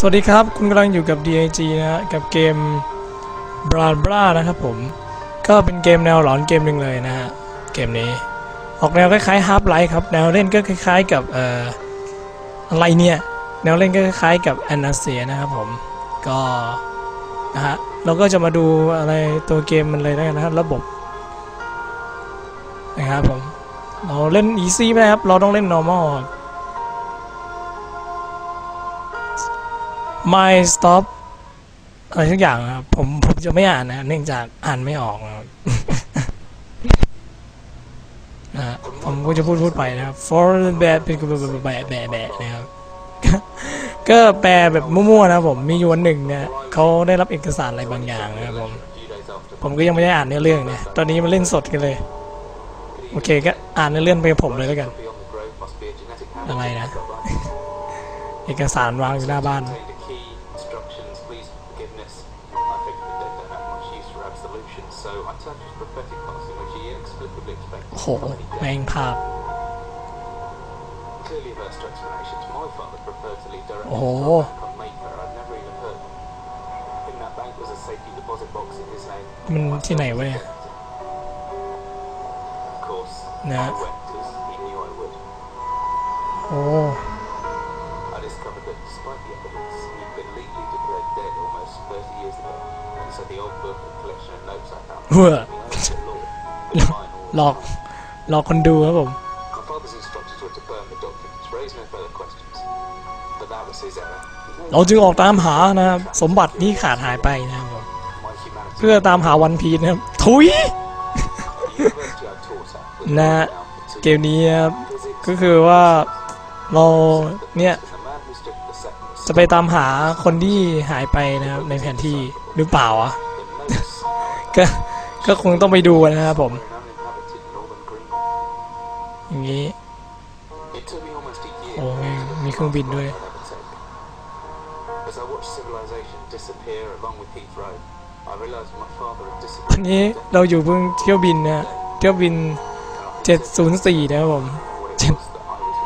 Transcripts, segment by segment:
สวัสดีครับ คุณกำลังอยู่กับ DIG นะฮะ กับเกม b r a b r a นะครับผม ก็เป็นเกมแนวหลอนเกมหนึ่งเลยนะฮะ เกมนี้ ออกแนวคล้ายๆ Half Life ครับ แนวเล่นก็คล้ายๆกับเอ่ออะไรเนี่ย แนวเล่นก็คล้ายๆกับ a n a s t a นะครับผม ก็นะฮะ เราก็จะมาดูอะไรตัวเกมมันเลยนะครับระบบนะครับผม เราเล่น easy ไหมครับ เราต้องเล่น normal my stop อะไรทุกอย่างครับผมผมจะไม่อ่านนะเนื่องจากอ่านไม่ออกนะครับนะฮะผมก็จะพูดพูดไปนะครับ for bad เป็นแบบแบบแบบแบบนะครับก็แปลแบบมั่วๆนะผมมีอยู่วันหนึ่งเนี่ยเขาได้รับเอกสารอะไรบางอย่างนะครับผมผมก็ยังไม่ได้อ่านเนื้อเรื่องเนี่ยตอนนี้มาเล่นสดกันเลย โอเคก็อ่านเนื้อเรื่องไปผมเลยแล้วกันอะไรนะ เอกสารวางอยู่หน้าบ้าน deposit box in his name. มัน Myself ที่ไหน as วะ a เนี่ย debt. Of course, Nah. I went as he knew I would. โอ้ I discovered that despite the evidence, he'd been legally declared dead almost 30 years ago. And so the old book and collection of notes I found Huh. me over the law. But mine all หลอก หลอกคนดูครับผม My father's instructions were to burn the documents, raise no further questions. But that was his error. เราจึงออกตามหานะครับ สมบัติที่ขาดหายไปนะครับผม My humanity. เพื่อตามหาวันพีชนะครับ ทุย The university I taught at was Nah. renowned for two เกมนี้นะครับ physics ก็คือว่าเราเนี่ย and the man who stood at the second จะไปตามหาคนที่หายไปนะครับ ในแผนที่หรือเปล่าอะ the notes ก็ก็คงต้องไปดูนะครับผม อย่างนี้ It took me almost a year. โอ้มีมีเครื่องบินด้วย I'd ever take. As I watched civilization disappear along with Heathrow, I realized my father had อัน disappeared. นี้เราอยู่เพิ่งเที่ยวบินนะเที่ยวบิน 704 นะครับผม What it was that I was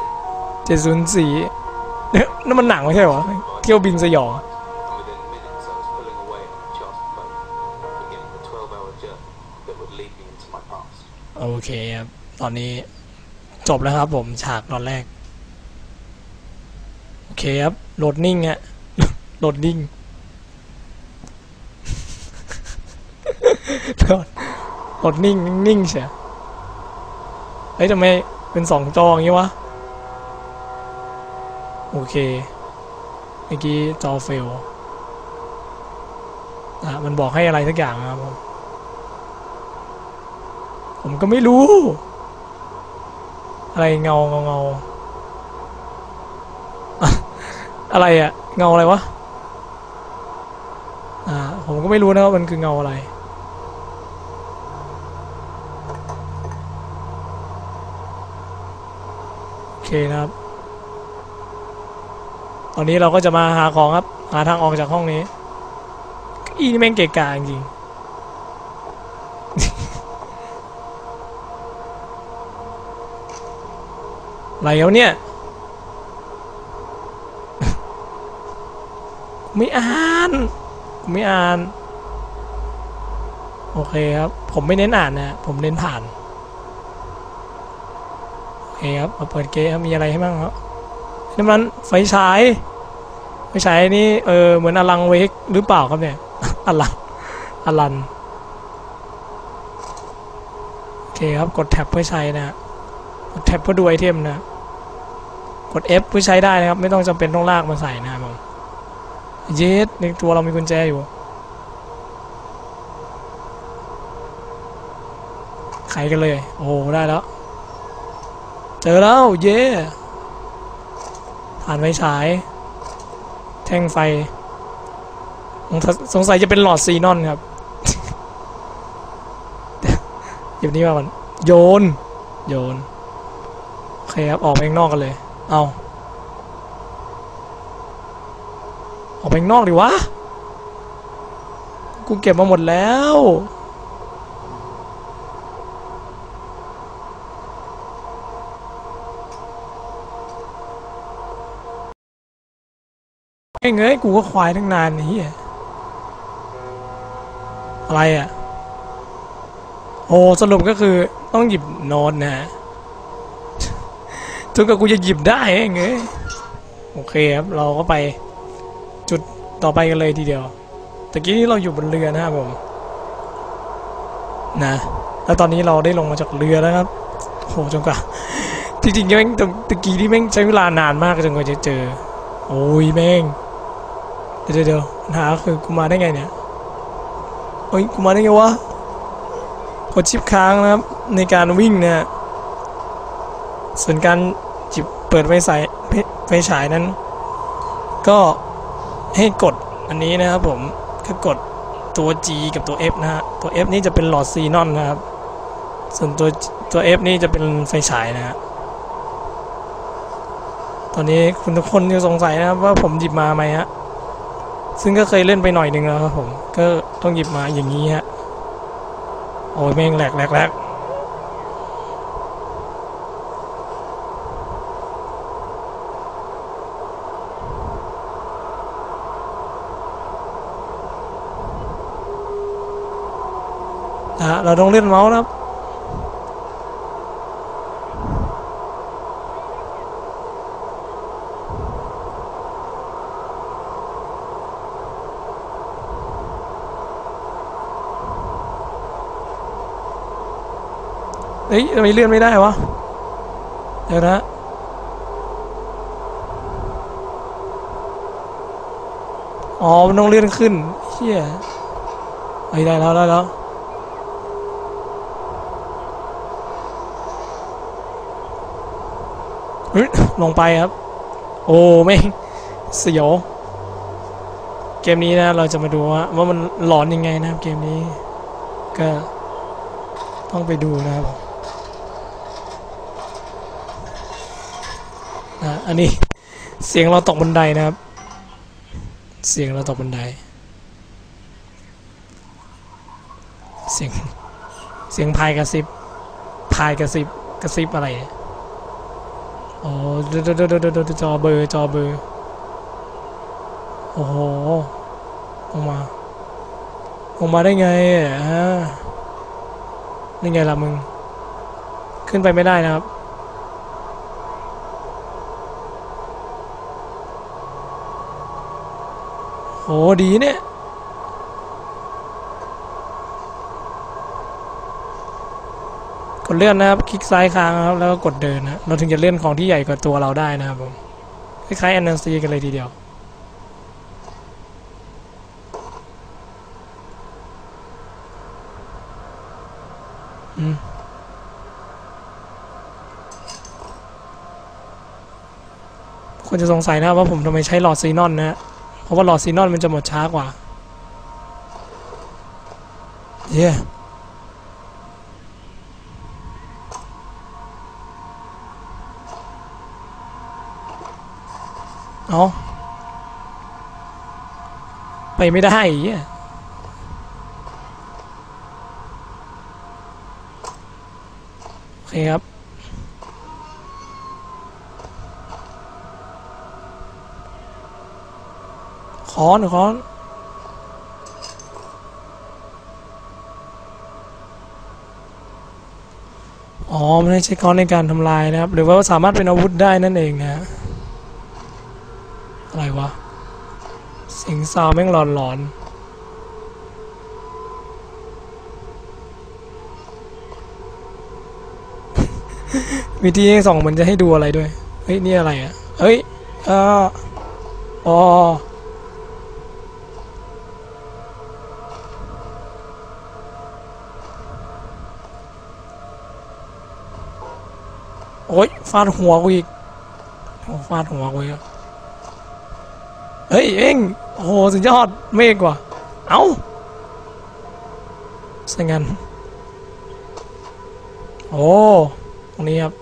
doing. 704เนี่ยนั่นมันหนังไม่ใช่เหรอ เที่ยวบินสยอง And within minutes, I was pulling away on a chartered boat, beginning the 12-hour journey that would lead me into my past. โอเคครับ ตอนนี้ จบแล้วครับผมฉากตอนแรก โอเคครับโหลดนิ่งฮะโหลดนิ่งโหลดโหลดนิ่งนิ่งเชียเฮ้ยทำไมเป็นสองจออย่างนี้วะ โอเคเมื่อกี้จอเฟลอะมันบอกให้อะไรสักอย่างนะครับผมผมก็ไม่รู้ อะไรเงาเงาเงาอะไรอะเงาอะไรวะอ่าผมก็ไม่รู้นะว่ามันคือเงาอะไรโอเคนะครับ ตอนนี้เราก็จะมาหาของครับ หาทางออกจากห้องนี้อีนี่แม่งเกะกะจริง อะไรแล้วเนี่ย ไม่อ่านไม่อ่าน โอเคครับ ผมไม่เน้นอ่านนะผมเน้นผ่าน โอเคครับมาเปิดเกมมีอะไรให้บ้างครับนี่มันไฟฉายไฟฉายนี่เออเหมือนอลังเวกหรือเปล่าครับเนี่ยอลังอลันโอเคครับกดแท็บเพื่อใช้นะกดแท็บเพื่อดูไอเทมนะ กด F เพื่อใช้ได้นะครับ ไม่ต้องจำเป็นต้องลากมาใส่นะครับผมเยสในตัวเรามีกุญแจอยู่ ไขกันเลย โอ้ได้แล้ว เจอแล้ว เย่ผ่านไฟฉาย แท่งไฟ สงสัยจะเป็นหลอดซีนอนครับเดี๋ยวนี้มาก่อนโยน โยน โอเคครับ ออกไปข้างนอกกันเลย เอา ออกไปข้างนอกดิวะ กูเก็บมาหมดแล้วเอ้เงยกูก็ควายทั้งนานไอ้เฮียอะไรอะ โอ้สรุปก็คือต้องหยิบโน้ตนะฮะ ถึงกับกูจะหยิบได้เองเอ้ยโอเคครับ เราก็ไปจุดต่อไปกันเลยทีเดียวตะกี้นี้เราอยู่บนเรือนะครับผมนะ แล้วตอนนี้เราได้ลงมาจากเรือแล้วครับโหจนกว่าจริงๆแม่งตะกี้ที่แม่งใช้เวลานานมากจนกว่าจะเจอ โอ้ยแม่งเดี๋ยวเดี๋ยวปัญหาคือกูมาได้ไงเนี่ยเฮ้ยกูมาได้ไงวะกดชิปค้างนะครับในการวิ่งเนี่ย ส่วนการจิบเปิดไฟฉายไฟฉายนั้น ก็ให้กดอันนี้นะครับผมคือกดตัว G กับตัว F นะฮะตัว F นี่จะเป็นหลอดซีนอนนะครับ ส่วนตัวตัว F นี่จะเป็นไฟฉายนะฮะตอนนี้คุณทุกคนจะสงสัยนะครับว่าผมหยิบมาไหมฮะซึ่งก็เคยเล่นไปหน่อยหนึ่งแล้วครับผม ก็ต้องหยิบมาอย่างนี้ฮะโอ้ยแม่งแหลกแหลกแหลก เราต้องเล่นเมาส์นะครับเฮ้ยทำไมเลื่อนไม่ได้วะ เดี๋ยวนะอ๋อมันต้องเลื่อนขึ้นเฮียเฮ้ยได้แล้วได้แล้วเฮ้ย ลงไปครับ โอ้ไม่เสียว เกมนี้นะเราจะมาดูว่าว่ามันหลอนยังไงนะครับเกมนี้ ก็ต้องไปดูนะครับอะอันนี้เสียงเราตกบันไดนะครับ เสียงเราตกบันได เสียงเสียงพายกระซิบพายกระซิบกระซิบอะไรเนี่ย อ๋อเดยวเดดยวเดดยวจอเบอร์จอเบอร์โอ้โหออกมาออกมาได้ไงฮะนี่ไงล่ะมึง ขึ้นไปไม่ได้นะครับโหดีเนี่ย กดเลื่อนนะครับ คลิกซ้ายค้างครับ แล้วก็กดเดินนะ เราถึงจะเลื่อนของที่ใหญ่กว่าตัวเราได้นะครับผม คล้ายๆ NFC กันเลยทีเดียว อืมคนจะสงสัยนะว่าผมทำไมใช้หลอดซีนอนนะฮะเพราะว่าหลอดซีนอนมันจะหมดช้ากว่า เย้ เอาไปไม่ได้ไอ้เหี้ยโอเคครับ ขอนขอนอ๋อ มันไม่ใช่ค้อนในการทำลายนะครับ หรือว่าสามารถเป็นอาวุธได้นั่นเองนะ อะไรวะ เสียงซาวแม่งหลอนหลอนๆวิธีให้ส่องมันจะให้ดูอะไรด้วย เฮ้ย นี่อะไรอะ เฮ้ยเอออ๋อโอ๊ยฟาดหัวกูอีกโอ้ฟาดหัวกูอีก เฮ้ยเอ็งโหสุดยอดเมฆว่ะเอ้าสังงันโอ้ตรงนี้ครับ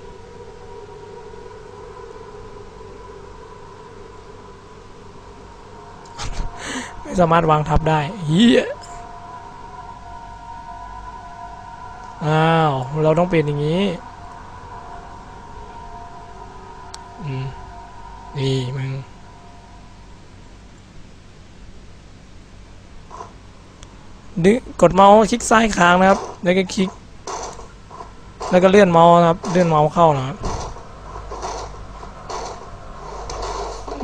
ไม่สามารถวางทับได้เฮียอ้าว เราต้องเปลี่ยนอย่างนี้ ดึงกดเมาส์คลิกซ้ายค้างนะครับ แล้วก็คลิก แล้วก็เลื่อนเมาส์นะครับ เลื่อนเมาส์เข้านะครับ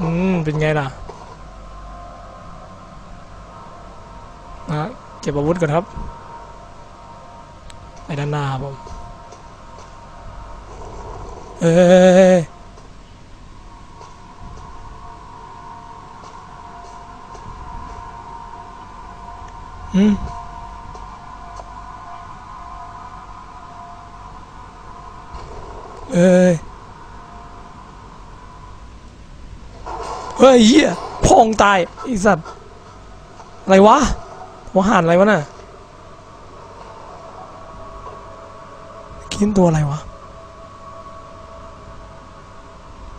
อืม เป็นไงล่ะ นะเก็บอาวุธก่อนครับ ไปด้านหน้าครับผม เอ้ย อืมเอ้ยเฮ้ยเหี้ยพองตายไอีสัตว์อะไรวะหัวหานอะไรวะน่ะกินตัวอะไรวะ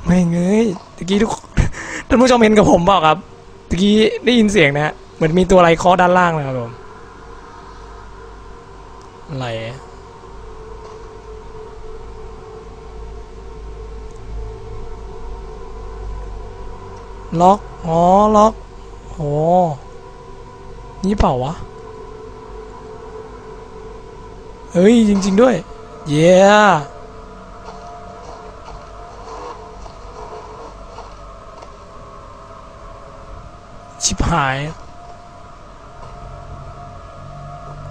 ไม่เงยตะกี้ทุกท่านผู้ชมเห็นกับผมเปล่าครับตะกี้ได้ยินเสียงนะฮะ เหมือนมีตัวอะไรเคาะด้านล่างนะครับผมอะไรล็อกอ๋อล็อกโอ้นี่เปล่าวะเฮ้ย จริง ๆ ด้วย เย้ชิบหาย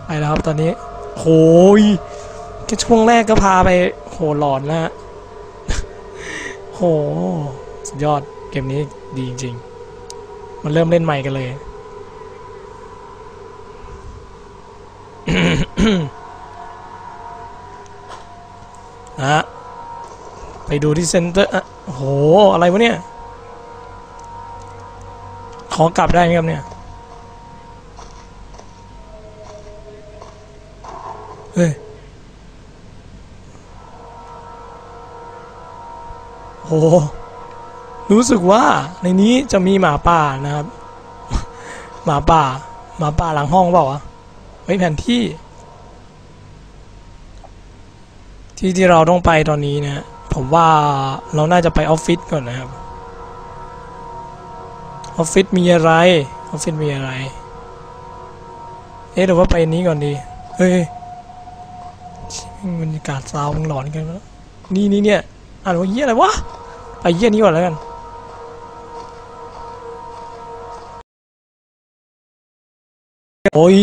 ไปแล้วครับตอนนี้โหยแค่ช่วงแรกก็พาไปโหหลอนแล้วฮะโหสุดยอดเกมนี้ดีจริงๆ มันเริ่มเล่นใหม่กันเลยนะฮะไปดูที่เซ็นเตอร์อะโห อะไรวะเนี่ย ขอกลับได้ไหมครับเนี่ย โห รู้สึกว่าในนี้จะมีหมาป่านะครับ หมาป่า หมาป่าหลังห้องเปล่าวะเฮ้ยแผนที่ ที่ที่เราต้องไปตอนนี้นะผมว่าเราน่าจะไปออฟฟิศก่อนนะครับ ออฟฟิศมีอะไร ออฟฟิศมีอะไร เอ๊ะหรือว่าไปนี้ก่อนดี เฮ้ยบรรยากาศซาวมึงหลอนกันแล้วนี่นี่เนี่ย อ่านว่าเยี่ยอะไรวะไปเยี่ยนี้ก่อนแล้วกันโอ้ย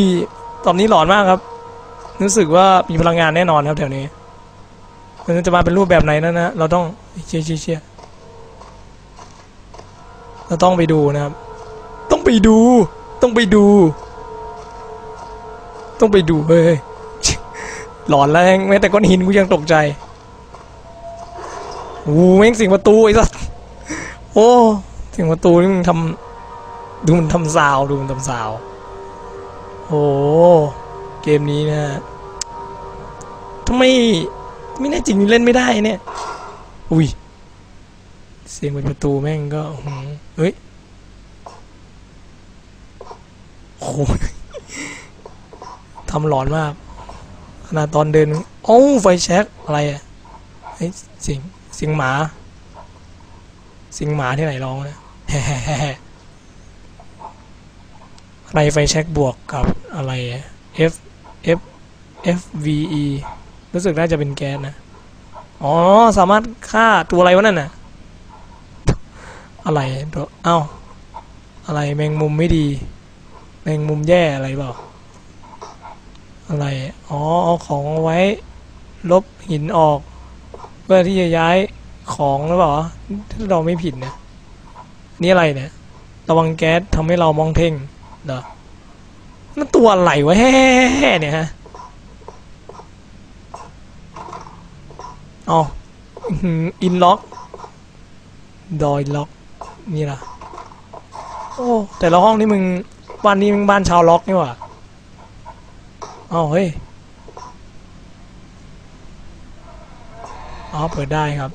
ตอนนี้หลอนมากครับ รู้สึกว่ามีพลังงานแน่นอนครับแถวนี้มันจะมาเป็นรูปแบบไหนนั่นนะเราต้องเชี่ยเชี่ยเชี่ยเราต้องไปดูนะครับ ต้องไปดู ต้องไปดู ต้องไปดูเฮ้ยหลอนแล้วแม้แต่ก้อนหินกูยังตกใจ โอ้แม่งสิ่งประตูไอ้สัสโอ้สิ่งประตูนี่มันทำดูมันทำซาวดูมันทำซาวโอ้เกมนี้นะทำไมไม่แน่จริงเล่นไม่ได้เนี่ย อุ้ยเสียงเป็นประตูแม่งก็เฮ้ยโอทำหลอนมากขนาดตอนเดินโอ้าไฟแช็กอะไรอะเฮ้ยเสียง เสียงหมา เสียงหมาที่ไหนร้องนะอะไรไฟแช็กบวกกับอะไร F F F V E รู้สึกน่าจะเป็นแก๊สนะ อ๋อ สามารถฆ่าตัวอะไรวะนั่นน่ะ อะไรตัวเอ้า อะไรแมงมุมไม่ดี แมงมุมแย่อะไรเปล่า อะไร อ๋อ เอาของเอาไว้ ลบหินออก เพื่อที่จะย้ายของหรือเปล่าถ้าเราไม่ผิดเนี่ยนี่อะไรเนี่ยระวังแก๊สทำให้เรามองเท่งเด้อนั่นตัวอะไรวะแฮ่เนี่ยฮะเอาอินล็อก ดอยล็อก นี่ล่ะ โอ้ แต่ละห้องนี่มึงบ้านนี้มึงบ้านชาวล็อกนี่หว่าอ้าเฮ้ย อ๋อเปิดได้ครับ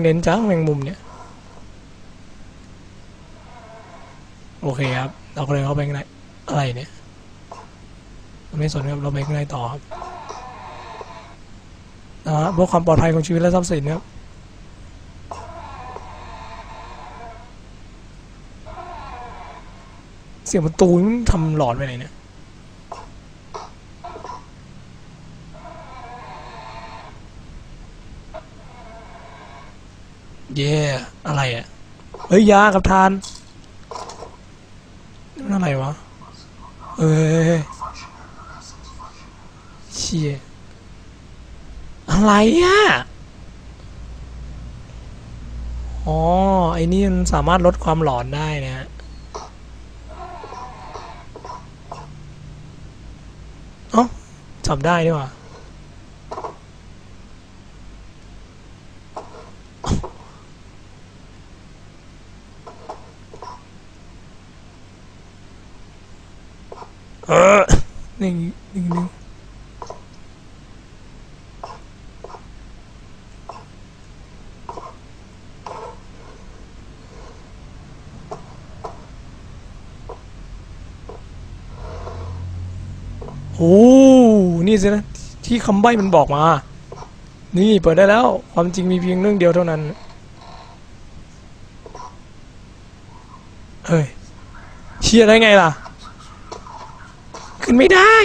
เน้นจังแมงมุมเนี่ย โอเคครับ เราก็เลยเข้าไปข้างในอะไรเนี่ยไม่สนครับเราไปข้างในต่อครับนะฮะเพื่อความปลอดภัยของชีวิตและทรัพย์สินนะครับเสียงประตูมันทำหลอนไปไหนเนี่ย เย่อะไรอะ เฮ้ยยากับทานนี่มันอะไรวะ เอ้ยเชี่ยอะไรอะ อ๋อ ไอ้นี่มันสามารถลดความหลอนได้นะฮะเอ้าจับได้นี่หว่า เออหนึ่งหนึ่งนึ่งโอ้นี่สินะที่คำใบ้มันบอกมา นี่เปิดได้แล้ว ความจริงมีเพียงเรื่องเดียวเท่านั้น เฮ้ยเชียร์ได้ไงล่ะ ขึ้นไม่ได้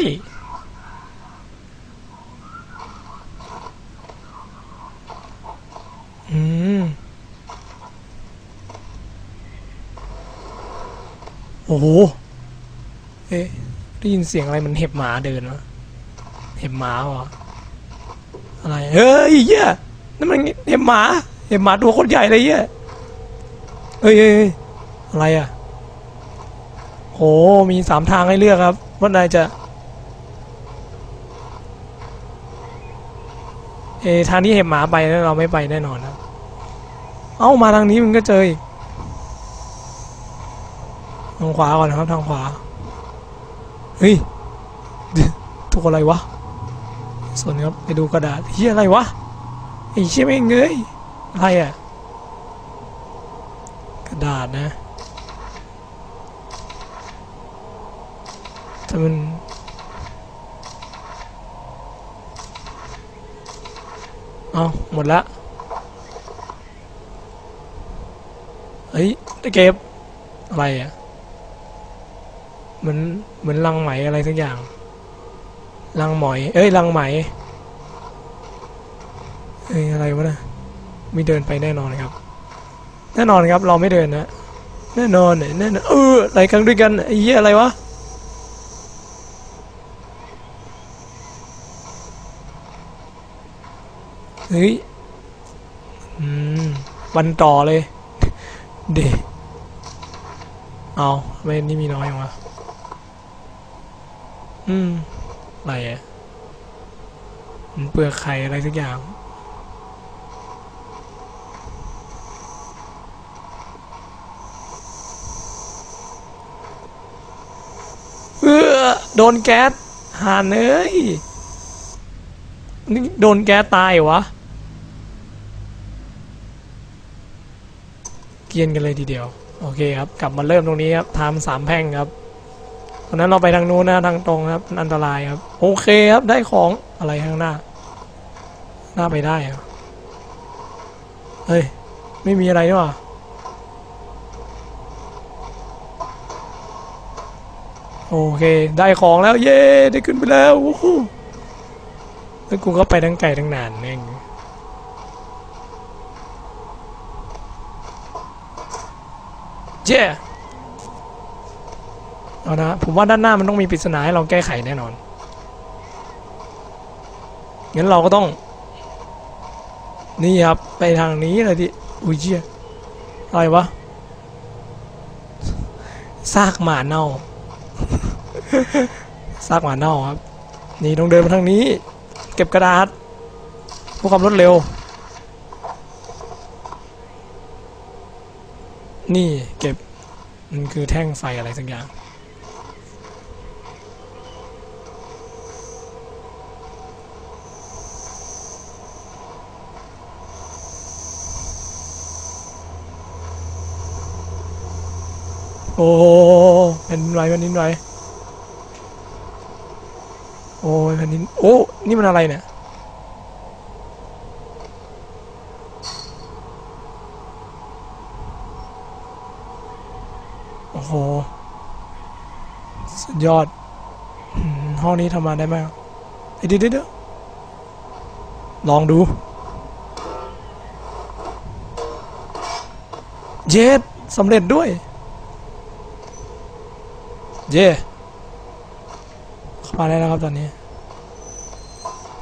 อืม โอ้โห เอ๊ะ ได้ยินเสียงอะไรมันเห็บหมาเดินวะเห็บหมาเหรออะไร เฮ้ยเหี้ยนั่นมันเห็บหมา เห็บหมาตัวคตรใหญ่เลยเหี้ยเฮ้ยเฮ้ยเฮ้ยอะไรอะโหมีสามทางให้เลือกครับ ว่านายจะเอทางที่เห็บหมาไปแล้วเราไม่ไปแน่นอนครับเอ้ามาทางนี้มันก็เจออีกทางขวาก่อนนะครับทางขวาเฮ้ยเดี๋ยวถูกอะไรวะส่วนครับไปดูกระดาษเฮียอะไรวะไอ้เชี่ยไม่เงยอะไรอะกระดาษนะ ต่นเอาหมดละเฮ้ยตะเก็บอะไรอะเหมือนเหมือนลังไหมอะไรสักอย่างลังหมอย เอ้ยลังไหมเอ้ยอะไรวะนะไม่เดินไปแน่นอนครับ แน่นอนครับเราไม่เดินนะแน่นอนเนี่ยแน่นอนเอออะไรกันด้วยกันไอ้เหี้ยอะไรวะ เฮ้ยอืมวันต่อเลย เดเอาไมนี่มีน้อยจังวะอืม อะไรอะมันเปลือกไข่อะไรสักอย่างเออโดนแก๊สหานเอ้ยนี่โดนแก๊สตายเหรอวะ เกรียนกันเลยทีเดียว โอเคครับ กลับมาเริ่มตรงนี้ครับไทม์สามแพ่งครับตอนนั้นเราไปทางนู้นนะทางตรงครับอันตรายครับ โอเคครับได้ของอะไรข้างหน้า หน้าไปได้เหรอเฮ้ยไม่มีอะไรนี่หว่าโอเค ได้ของแล้ว เย้ ได้ขึ้นไปแล้วแล้วกูก็ไปทั้งไก่ทั้งนานเอง เย้เอานะผมว่าด้านหน้ามันต้องมีปริศนาให้เราแก้ไขแน่นอน งั้นเราก็ต้อง นี่ครับ ไปทางนี้เลยที่อุ้ยเชี่ยอะไรวะซากหมาเน่าซากหมาเน่าครับ นี่ต้องเดินมาทางนี้ เก็บกระดาษเพื่อความรวดเร็ว นี่เก็บ มันคือแท่งไฟอะไรสักอย่าง โอ้แผ่นไหวแผ่นดินไหวโอ้ยแผ่นดินโอ้ นี่มันอะไรเนี่ย โหสุดยอด ห้องนี้ทำมาได้ไหมเดี๋ยวเดี๋ยวลองดู เย็ดสำเร็จด้วย เย่เข้ามาได้แล้วครับตอนนี้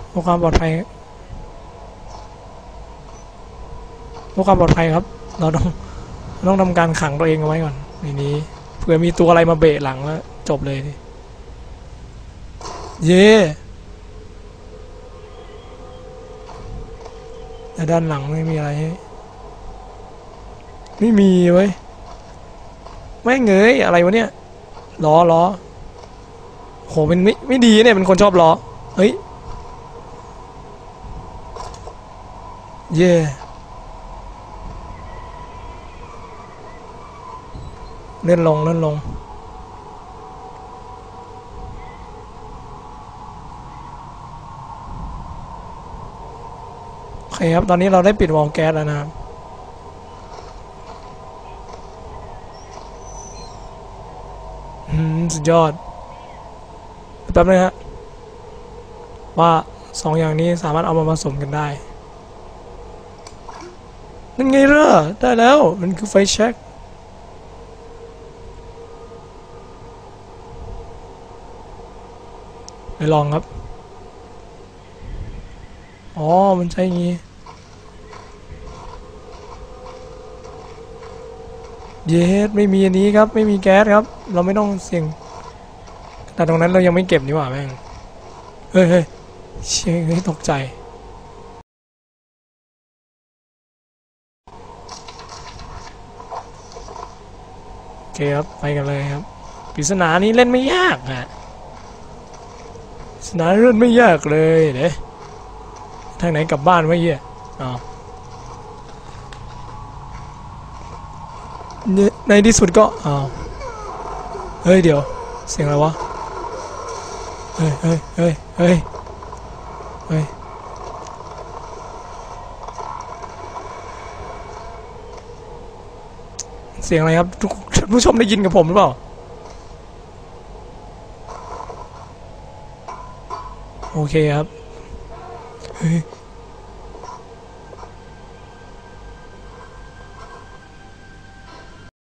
เพื่อความปลอดภัยเพื่อความปลอดภัยครับ เราต้องต้องทำการขังตัวเองเอาไว้ก่อน นนี้เผื่อมีตัวอะไรมาเบะหลังแล้วจบเลยเย่แต่ด้านหลังไม่มีอะไร ไม่มีเว้ยไม่เงยอะไรวะเนี่ยล้อล้อโหเป็นไม่ไม่ดีเนี่ยเป็นคนชอบล้อเฮ้ยเย่ เลื่อนลงเลื่อนลง โอเคครับ ตอนนี้เราได้ปิดวอลแก๊สแล้วนะครับอืมสุดยอด แป๊บนึงฮะ ว่าสองอย่างนี้สามารถเอามาผสมกันได้ นั่นไงล่ะ ได้แล้ว มันคือไฟแช็ก ไปลองครับ อ๋อ มันใช่อย่างี้ เยสไม่มีอันนี้ครับ ไม่มีแก๊สครับ เราไม่ต้องเสี่ยง แต่ตรงนั้นเรายังไม่เก็บนี่หว่าแม่ง เฮ้ยเฮ้ยเชี่ยเฮ้ยตกใจโอเคครับ ไปกันเลยครับปริศนานี้เล่นไม่ยากอะ ปริศนาเล่นไม่ยากเลยเด้ทางไหนกลับบ้านวะเหี้ยอ๋อในในที่สุดก็อ้าวเฮ้ยเดี๋ยว เสียงอะไรวะ เฮ้ยเฮ้ยเฮ้ยเฮ้ยเฮ้ยเสียงอะไรครับทุกผู้ชมได้ยินกับผมหรือเปล่า โอเคครับเฮ้ย